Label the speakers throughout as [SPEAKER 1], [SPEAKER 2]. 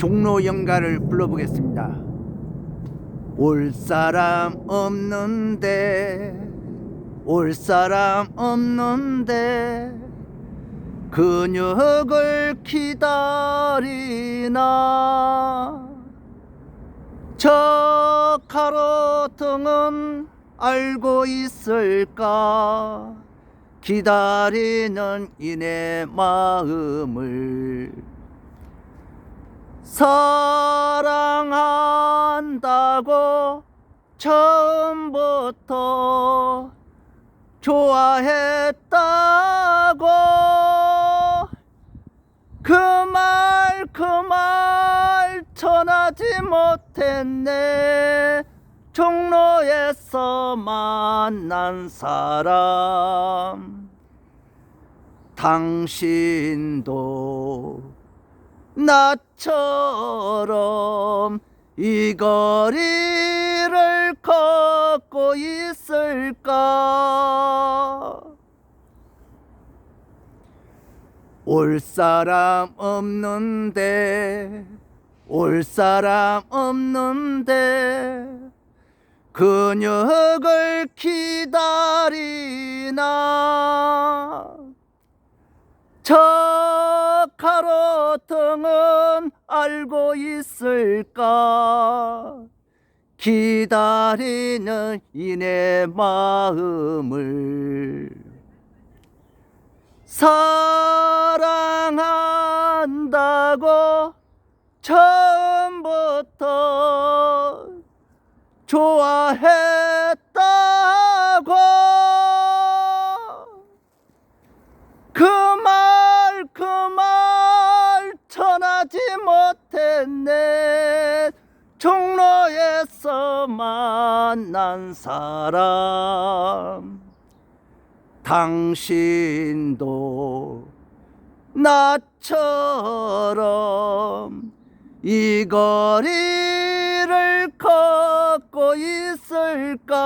[SPEAKER 1] 종로 연가를 불러보겠습니다. 올 사람 없는데 올 사람 없는데 그녀를 기다리나 저 가로등은 알고 있을까 기다리는 이내 마음을 사랑한다고 처음부터 좋아했다고. 그 말 그 말 전하지 못했네. 종로에서 만난 사람. 당신도 나처럼 이 거리를 걷고 있을까? 올 사람 없는데 올 사람 없는데 그녀를 기다리나? 저 가로등은 알고 있을까? 기다리는 이내 마음을 사랑한다고 처음부터 좋아했 전하지 못했네. 종로에서 만난 사람. 당신도 나처럼 이 거리를 걷고 있을까?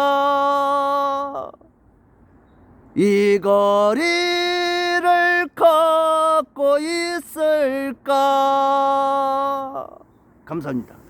[SPEAKER 1] 이 거리를 걷고 있을까 감사합니다.